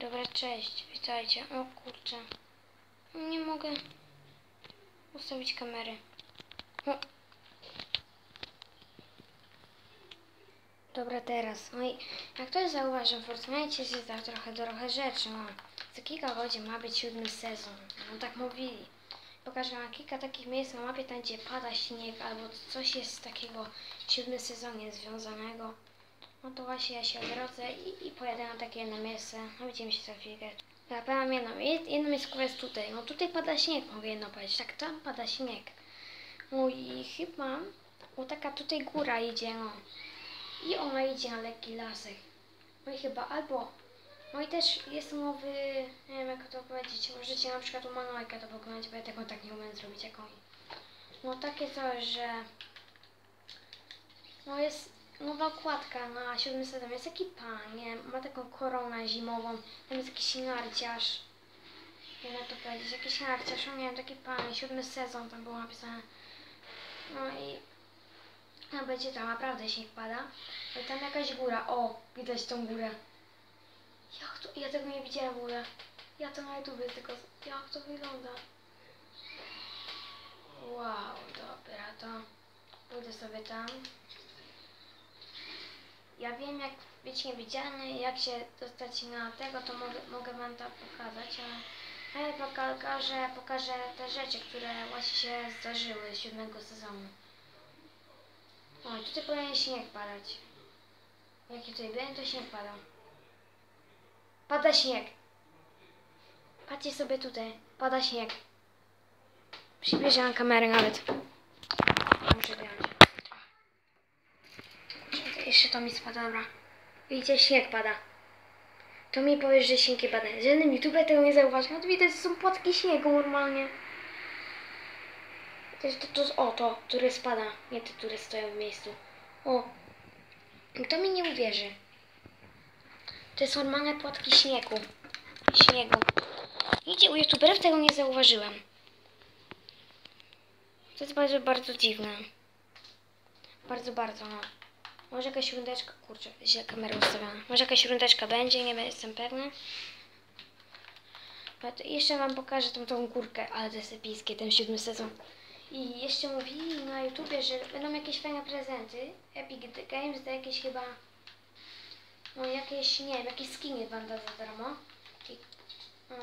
Dobra, cześć, witajcie. O kurczę. Nie mogę ustawić kamery. O. Dobra, teraz. No i jak ktoś zauważył, w Fortnite jest tak trochę, trochę rzeczy. No. Za kilka godzin ma być siódmy sezon. No tak mówili. Pokażę wam kilka takich miejsc na mapie, tam gdzie pada śnieg albo coś jest takiego w siódmym sezonie związanego. No to właśnie ja się odrodzę i, i pojadę na takie jedno miejsce. No widzimy się za chwilkę. Ja powiem jedno, jed- jedno miejsce jest tutaj. No tutaj pada śnieg, mogę jedno powiedzieć. Tak, tam pada śnieg. No i chyba, bo taka tutaj góra idzie, no. I ona idzie na lekki lasek. No i chyba albo, no i też jest nowy, nie wiem jak to powiedzieć, możecie na przykład u Manojka to pokonać, bo ja tego tak nie umiem zrobić jak oni. No takie coś, że no jest nowa okładka na siódmy sezon. Jest taki pan, nie wiem, ma taką koronę zimową. Tam jest jakiś narciarz. Nie wiem to powiedzieć, jakiś narciarz, nie wiem, taki pan, siódmy sezon tam było napisane. No i no będzie tam naprawdę śnieg pada. I tam jakaś góra, o, widać tą górę. Jak to, ja tego nie widziałem w ogóle. Ja to na YouTube tylko, jak to wygląda. Wow, dobra, to pójdę sobie tam. Ja wiem, jak być niewidzialny, jak się dostać na tego, to mogę, wam to pokazać, ale ja pokażę, pokażę te rzeczy, które właśnie się zdarzyły z siódmego sezonu. O, tutaj powinien śnieg padać. Jak ja tutaj byłem, to śnieg padał. Pada śnieg. Patrzcie sobie tutaj, pada śnieg. Przybliżam kamerę nawet. Muszę wziąć. Czekaj, Jeszcze to mi spada, dobra. Widzicie, śnieg pada. To mi powiesz, że śnieg nie pada. Żaden YouTube tego nie zauważy. No to widać, są płatki śniegu normalnie. To jest to, to, jest- o, to, które spada. Nie te, które stoją w miejscu. O. Kto mi nie uwierzy? To są normalne płatki śniegu. Śniegu. Widzicie, u youtuberów tego nie zauważyłem. To jest bardzo, bardzo dziwne. Bardzo, bardzo, no. Może jakaś rundeczka, kurczę, źle kamerę ustawiona. Może jakaś rundeczka będzie, nie jestem to jeszcze wam pokażę tą, tą górkę, ale to jest epickie, ten siódmy sezon. I jeszcze mówili na YouTubie, że będą jakieś fajne prezenty. Epic Games da jakieś chyba, no jakieś, nie wiem, jakieś skiny wam da za darmo. I, no,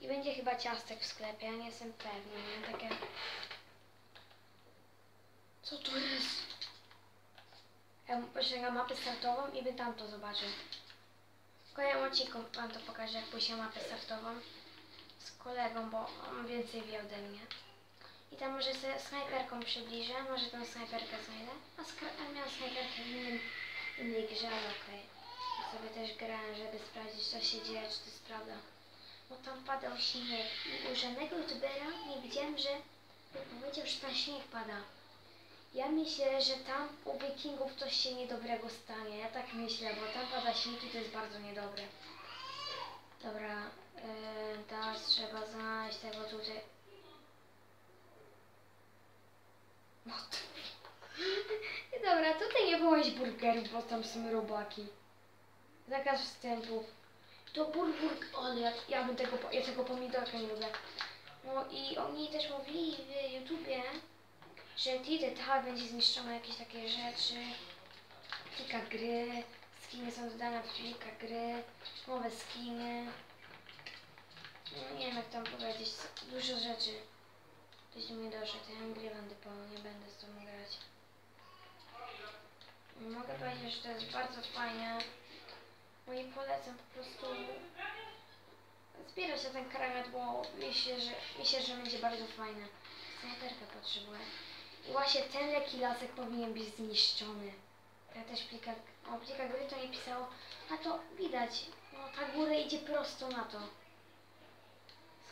i będzie chyba ciastek w sklepie, ja nie jestem pewny, nie? Takie... Co to jest? Ja posięgam mapę startową i by tam to zobaczył. W kolejnym odcinku wam to pokażę, jak posięgam mapę startową z kolegą, bo on więcej wie ode mnie. I tam może sobie snajperką przybliżę, może tą snajperkę znajdę. A, miałam snajperkę w innym, innej grze, ale okej. Ja sobie też grałem, żeby sprawdzić, co się dzieje, czy to jest prawda. Bo tam padał śnieg i u żadnego youtubera nie widziałem, że powiedział, że tam śnieg pada. Ja myślę, że tam u wikingów coś się niedobrego stanie. Ja tak myślę, bo tam pada śnieg i to jest bardzo niedobre. Dobra, yy, teraz trzeba znaleźć tego tutaj. What? Dobra, tutaj nie było burgerów, bo tam są robaki. Zakaz wstępu. To burger, ale ja, ja bym tego, ja tego pomidorka nie lubię. No i oni też mówili w YouTubie, Tide tak będzie zniszczone jakieś takie rzeczy. Kilka gry, skiny są dodane w kilka gry, nowe skiny. No, nie wiem jak tam powiedzieć, dużo rzeczy. Ktoś mnie doszedł, ja nie grywam typowo, nie będę z tobą grać. Mogę powiedzieć, że to jest bardzo fajne. No i polecam po prostu zbierać na ten karamet, bo myślę, że, myślę, że będzie bardzo fajne. Snajperkę potrzebuję. I właśnie ten lekki lasek powinien być zniszczony. Ja też plika, o plika gry to nie pisało, a to widać, no ta góra idzie prosto na to.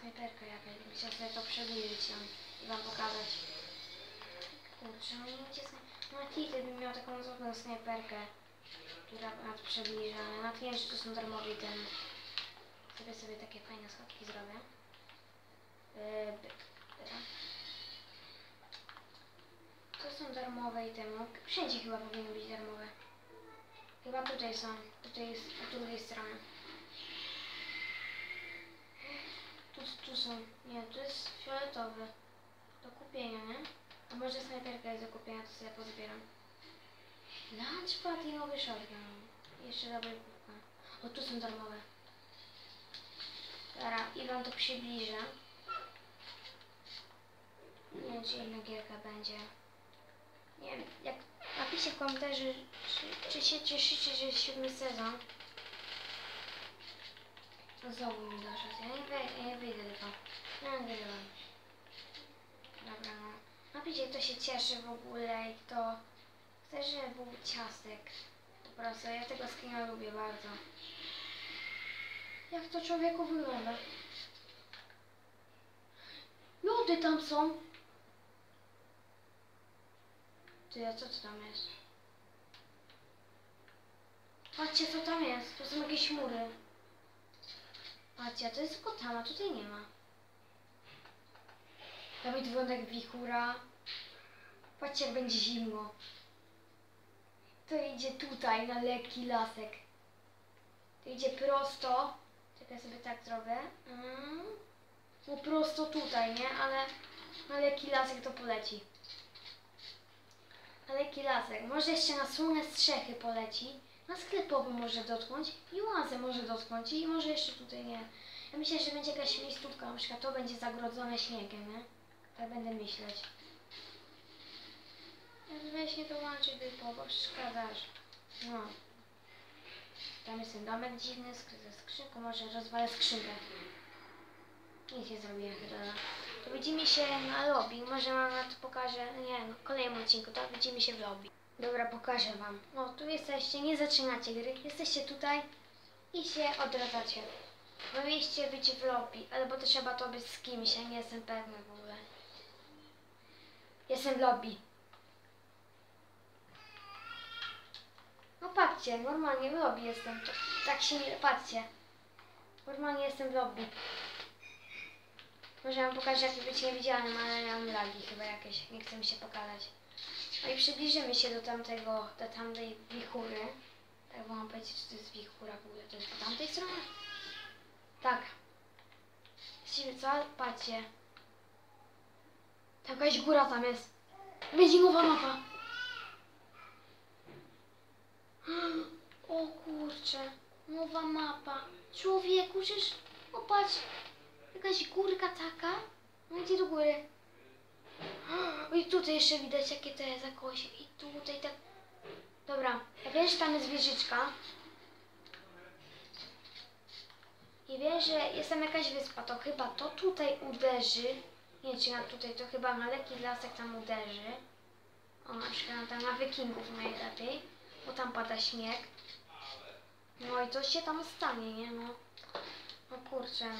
Snajperka jakaś, chciał sobie to przybliżyć ją i wam pokazać. Kurczę, no nie snaj... No Tity bym miał taką złotą snajperkę, która nad przybliża, ale nie wiem, czy to są darmowe itemy. Sobie sobie takie fajne schodki zrobię. Yy. To są darmowe itemy. Wszędzie chyba powinny być darmowe. Chyba tutaj są. Tutaj jest po drugiej stronie. są. Nie, to jest fioletowy. Do kupienia, nie? A może snajperka jest do kupienia, to sobie pozbieram. Lunchpad i nowy shotgun. Jeszcze dobre kubka. O, tu są darmowe. Dobra, i wam to przybliżę. Nie wiem, czy jedna gierka będzie. Napiszcie w komentarzu, czy, czy się cieszycie, że jest siódmy sezon. No Znowu mi doszedł. Ja nie, ja nie wyjdę tylko. Ja nie wyjdę. Dobra, no. Napiszcie, kto się cieszy w ogóle i kto chce, żeby był ciastek. Po prostu, ja tego skina lubię bardzo. Jak to człowieku wygląda? Lody tam są. Ty, a co to tam jest? Patrzcie, co tam jest. To są jakieś mury. Patrzcie, a to jest tylko tam, a tutaj nie ma. Dawid wygląda jak wichura. Patrzcie, jak będzie zimno. To idzie tutaj, na lekki lasek. To idzie prosto. Czekaj sobie tak zrobię. Mm. No prosto tutaj, nie? Ale na lekki lasek to poleci. Na lekki lasek. Może jeszcze na słone strzechy poleci. Na sklepowy może dotknąć. I łazę może dotknąć. I może jeszcze tutaj nie. Ja myślę, że będzie jakaś miejscówka. Na przykład to będzie zagrodzone śniegiem, nie? Tak będę myśleć. Ja weź nie to łączy tylko, bo przeszkadzasz. No. Tam jest ten domek dziwny ze skrzynką. Może rozwalę skrzynkę. Nic nie zrobiłem chyba. To widzimy się na lobby. Może mama to pokaże. Nie, no, w kolejnym odcinku, tak? Widzimy się w lobby. Dobra, pokażę wam. O, tu jesteście, nie zaczynacie gry. Jesteście tutaj i się odradzacie. Powinniście być w lobby, albo to trzeba to być z kimś, ja nie jestem pewny w ogóle. Jestem w lobby. No patrzcie, normalnie w lobby jestem. Tak się nie... Patrzcie. Normalnie jestem w lobby. Może wam pokażę jak być niewidzialnym, ale mam lagi chyba jakieś. Nie chcę mi się pokazać. No i przybliżymy się do tamtego, do tamtej wichury. Tak wam powiedzieć, czy to jest wichura w ogóle. To jest po tamtej stronie? Tak. Jesteśmy co? Patrzcie. Tam jakaś góra tam jest. Będzie nowa mapa. O kurczę. Nowa mapa. Człowieku, przecież... O patrz. Jakaś górka taka. No idzie do góry. I tutaj jeszcze widać jakie to jest jakoś. I tutaj tak. Dobra, ja wiem, że tam jest wieżyczka. I wiem, że jest tam jakaś wyspa, to chyba to tutaj uderzy. Nie, czy na tutaj, to chyba na lekki lasek tam uderzy. O, na przykład tam na wikingów najlepiej, bo tam pada śnieg. No i coś się tam stanie, nie no. No kurczę.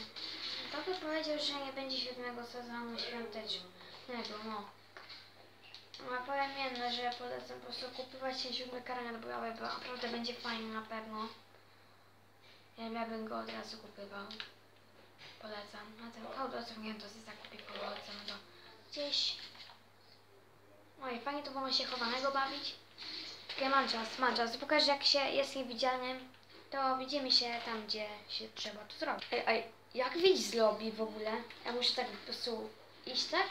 By powiedział, że nie będzie siódmego sezonu świątecznego, no. No powiem jedno, że polecam po prostu kupować się siódmy karnet bojowy, bo naprawdę będzie fajny na pewno. Ja, bym go od razu kupywał. Polecam. Na ten kołd nie to zakupię polecam do gdzieś. Oj, fajnie to było się chowanego bawić. Ja mam czas, mam czas. Pokażę jak się jest niewidzialnym, to widzimy się tam, gdzie się trzeba to zrobić. Ej, ej, jak wyjść z lobby w ogóle? Ja muszę tak po prostu iść, tak?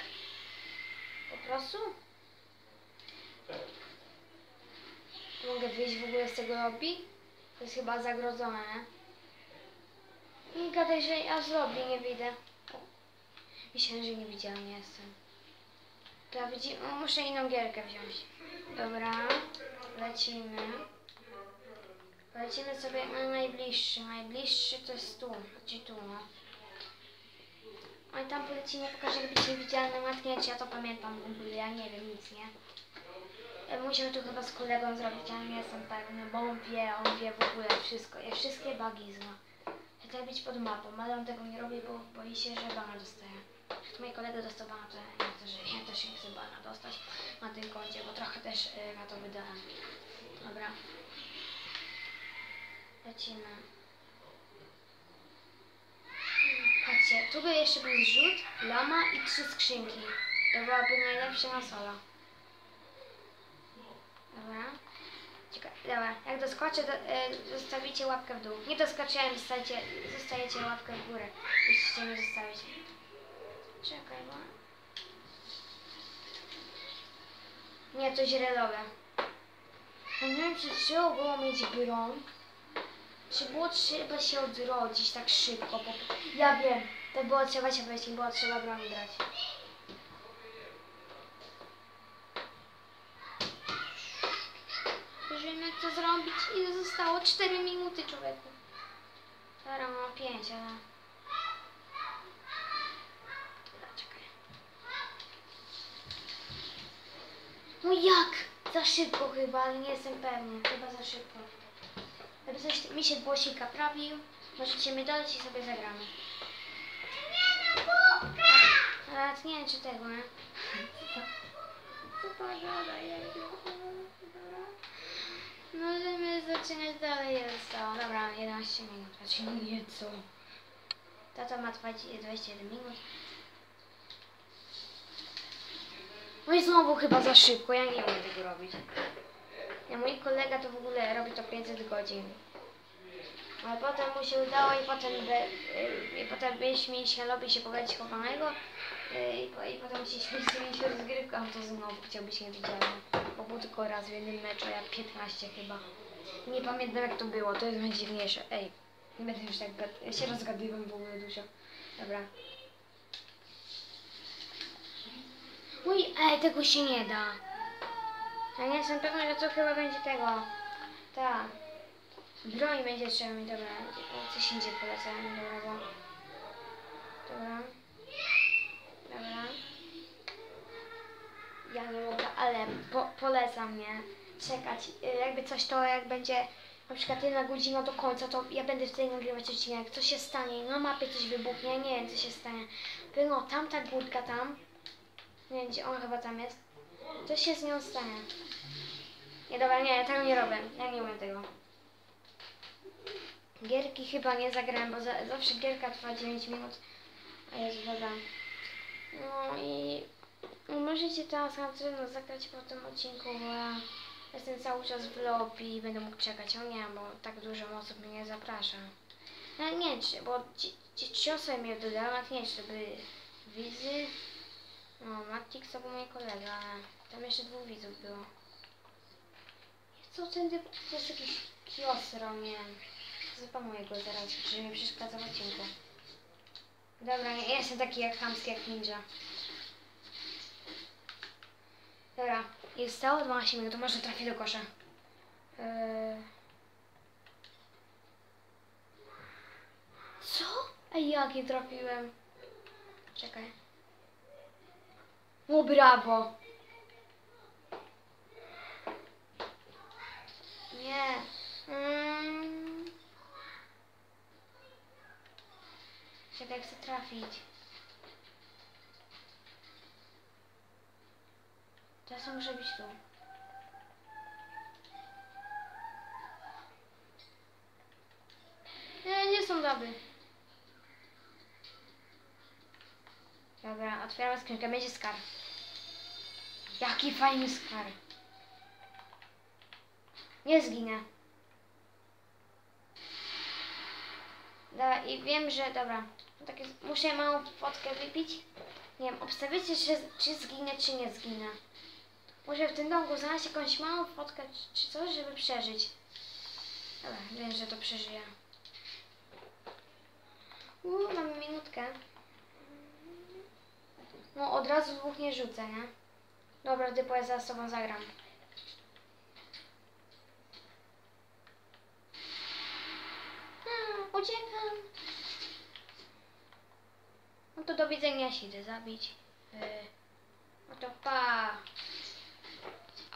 Po prostu? Mogę wyjść w ogóle z tego lobby? To jest chyba zagrodzone, nie? Nie gadaj, że ja z lobby nie. O, Myślałem, że niewidzialny jestem. To ja widzi... o, muszę inną gierkę wziąć. Dobra, lecimy. Lecimy sobie na najbliższy. Najbliższy to jest tu, gdzie tu, no. Oj, tam polecimy, pokażę jak być niewidzialnym, matnie, czy ja to pamiętam w ogóle, ja nie wiem, nic, nie? Ja Musimy to chyba z kolegą zrobić, ja nie jestem pewny, bo on wie, on wie w ogóle wszystko, ja wszystkie bugi zna. Chcę być pod mapą, ale on tego nie robi, bo boi się, że bana dostaje. Jak mój kolega dostał bana, to ja, też, ja też nie chcę bana dostać na tym koncie, bo trochę też y, na to wydałem. Dobra. Lecimy. Tu by jeszcze był zrzut, lama i trzy skrzynki. To byłaby najlepsza na solo. Dobra. Cieka dobra, jak doskoczę, do, e, zostawicie łapkę w dół. Nie doskoczyłem, zostajecie, zostajecie łapkę w górę. Musicie nie zostawić. Czekaj, bo... Nie, to robię. Ja nie wiem, czy trzeba było mieć broń. Czy było trzeba się odrodzić tak szybko? Bo... Ja wiem, tak było trzeba się wejść, było trzeba broń brać. Już wiem jak to zrobić. Ile zostało? 4 minuty człowieku. Teraz mam 5, ale... Dobra, czekaj. No jak? Za szybko chyba, ale nie jestem pewny. Chyba za szybko. Jakby coś mi się głosik naprawił, możecie mi dodać i sobie zagramy. Ale nie wiem czy tego, nie? Co to gada, ja Możemy zaczynać dalej, jest to. Dobra, 11 minut, znaczy nieco. Tata ma 20 21 minut. No i znowu chyba za szybko, ja nie umiem tego robić. Ja, mój kolega to w ogóle robi to 500 godzin. Ale potem mu się udało i potem, be, y, i potem byliśmy mieliśmy lobby się pogadać chowanego i, po- i potem musieliśmy mieć rozgrywkę, a to znowu chciał być niewidzialny. Bo był tylko raz w jednym meczu, jak 15 chyba. Nie pamiętam jak to było, to jest najdziwniejsze. Ej, nie będę już tak ja się rozgadywam w ogóle dużo. Dobra. Uj, ej, tego się nie da. Ja nie jestem pewna, że to chyba będzie tego. Tak. Broń będzie trzeba mi, dobra. Coś indziej polecam. Dobra. Dobra. Ja nie mogę, ale po, polecam, nie? Czekać. Y, Jakby coś to, jak będzie na przykład jedna godzina do końca, to ja będę wtedy nagrywać odcinek. Co się stanie? Na mapie coś wybuchnie, nie wiem co się stanie. Było tamta górka tam. Nie wiem, gdzie on chyba tam jest. Co się z nią stanie? Nie, dobra, nie, ja tego nie robię. Ja nie umiem tego. Gierki chyba nie zagrałem, bo za, zawsze gierka trwa 9 minut. A jest woda. No i no możecie teraz na trudno zagrać po tym odcinku, bo ja jestem cały czas w lobby i będę mógł czekać. O nie, bo tak dużo osób mnie nie zaprasza. No nie, bo ci, ci trzy osoby mnie dodały, a nie, żeby widzy. No, Matix był mój kolega, ale tam jeszcze dwóch widzów było. Co ten? To jest jakiś kiosro, nie. Zapamuję go zaraz, żeby mi przeszkadza w odcinku. Dobra, ja jestem taki jak chamski, jak ninja. Dobra, jest stało 12 minut, to może trafi do kosza. Eee... Co? Ej, jak trafiłem? Czekaj. O, brawo! Nie. Mm. Czekaj, chcę trafić. Teraz muszę być tu. Nie, nie są doby. Dobra, otwieramy skrzynkę, będzie skar. Jaki fajny skar. Nie zginę. Dobra, i wiem, że dobra. Tak jest, muszę małą fotkę wypić. Nie wiem, obstawicie, czy, czy zginę, czy nie zginę. Muszę w tym domku znaleźć jakąś małą fotkę, czy, coś, żeby przeżyć. Dobra, wiem, że to przeżyję. Uuu, mamy minutkę. No, od razu dwóch nie rzucę, nie? Dobra, typu ja zaraz z tobą zagram. A, uciekam. No to do widzenia się idę zabić. Yy, no to pa.